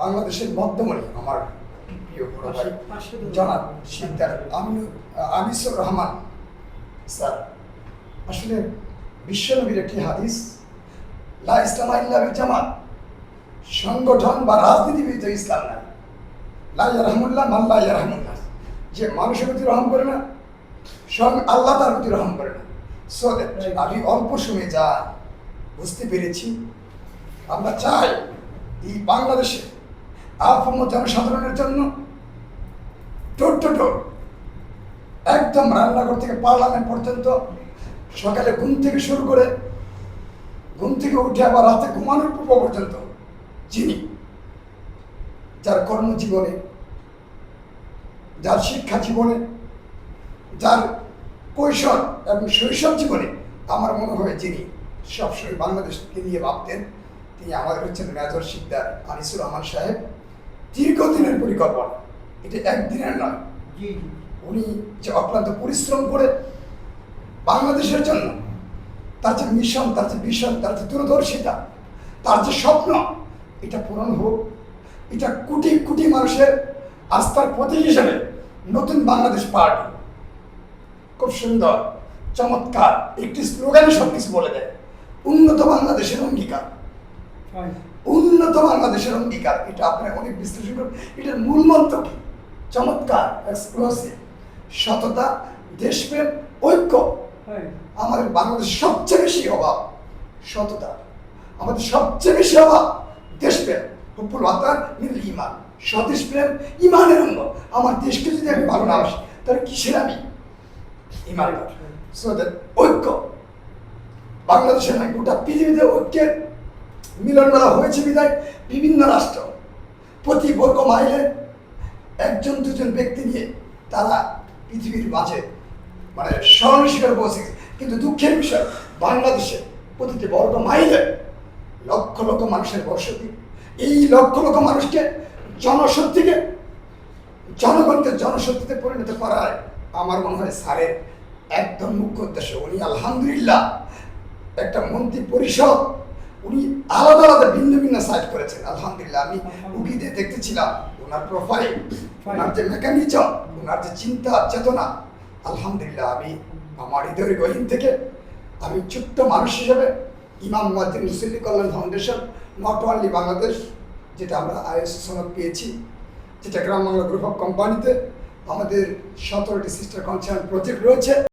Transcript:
বাংলাদেশের মধ্যমণি আমার প্রিয় বড় ভাই জনাব শিকদার আমিনু আনিসুর রহমান স্যার। আসলে বিশ্বনবীর একটি হাদিস লা ইসলাম বিল জামাত সংগঠন বা রাজনীতিবিদ ইসলাম না লা ইয়ারহামুল্লাহ মান লা ইয়ারহামুল্লাহ যে মানুষের প্রতি রহম করে না স্বয়ং আল্লাহ তার প্রতি রহম করে না। সো আমি অল্প সময়ে যা বুঝতে পেরেছি আমরা চাই এই বাংলাদেশে আপাম জনসাধারণের জন্য টোট টোট একদম রান্নাঘর থেকে পার্লামেন্ট পর্যন্ত সকালে ঘুম থেকে শুরু করে ঘুম থেকে উঠে আবার রাতে ঘুমানোর পূর্ব পর্যন্ত যিনি যার কর্মজীবনে, যার শিক্ষা জীবনে, যার কৈশোর এবং শৈশব জীবনে আমার মনে হয় যিনি সবসময় বাংলাদেশকে নিয়ে ভাবতেন, তিনি আমাদের হচ্ছেন মেজর শিকদার আনিসুর রহমান সাহেব। দীর্ঘদিনের পরিকল্পনা। এটা একদিনের নয়। উনি যে অক্লান্ত পরিশ্রম করে বাংলাদেশের জন্য তার যে মিশন তার যে ভিশন তার যে দূরদর্শিতা তার যে স্বপ্ন এটা পূরণ হোক। এটা কোটি কোটি মানুষের আস্থার প্রতীক হিসেবে নতুন বাংলাদেশ পার্টি খুব সুন্দর চমৎকার একটি স্লোগানে সব কিছু বলে দেয়। উন্নত বাংলাদেশের অঙ্গীকার। উন্নত বাংলাদেশের অঙ্গীকার। এটা আপনার অনেক বিশ্লেষণ করবেন এটার মূল মন্ত্র কি? চমৎকার এক্সক্লুসিভ সততা দেশপ্রেম ঐক্য। আমাদের বাংলাদেশের সবচেয়ে বেশি অভাব সততা। আমাদের সবচেয়ে বেশি অভাব দেশপ্রেম। হুপুল ওয়াতার মিল ইমান স্বদেশ প্রেম ইমানের অঙ্গ। আমার দেশকে যদি আমি ভালো না বাসি তাহলে কিসের আমি? ইমান সো দ্যাট ঐক্য। বাংলাদেশের নয় গোটা পৃথিবীতে ঐক্যের মিলন মেলা হয়েছে বিদায়, বিভিন্ন রাষ্ট্র, প্রতি বর্গ মাইলে একজন, দুজন ব্যক্তি নিয়ে তারা পৃথিবীর মাঝে মানে স্মরণশীল বসে কিন্তু দুঃখের বিষয়, বাংলাদেশে প্রতিটি বর্গ মাইলে লক্ষ লক্ষ মানুষের বসতি। এই লক্ষ লক্ষ মানুষকে জনশক্তিকে, জনগণকে জনশক্তিতে পরিণত করার আমার মনে হয় স্যারের একদম মুখ্য উদ্দেশ্য। উনি আলহামদুলিল্লাহ একটা মন্ত্রী পরিষদ উনি আলাদা আলাদা ভিন্ন ভিন্ন সাইড করেছেন, আলহামদুলিল্লাহ। আমি উকিতে দেখতেছিলাম, ওনার প্রোফাইল ওনার যে মেকানিজম ওনার যে চিন্তা, চেতনা, আলহামদুলিল্লাহ আমি আমার হৃদয়ের গহীন থেকে আমি ছোট্ট মানুষ হিসেবে ইমাম মুয়াদ্দিন মুসল্লি কল্যাণ ফাউন্ডেশন নট অনলি বাংলাদেশ, যেটা আমরা আইএসও সনদ পেয়েছি, যেটা গ্রাম বাংলা গ্রুপ অফ কোম্পানিতে আমাদের সতেরোটি সিস্টার কনসার্ন প্রজেক্ট রয়েছে।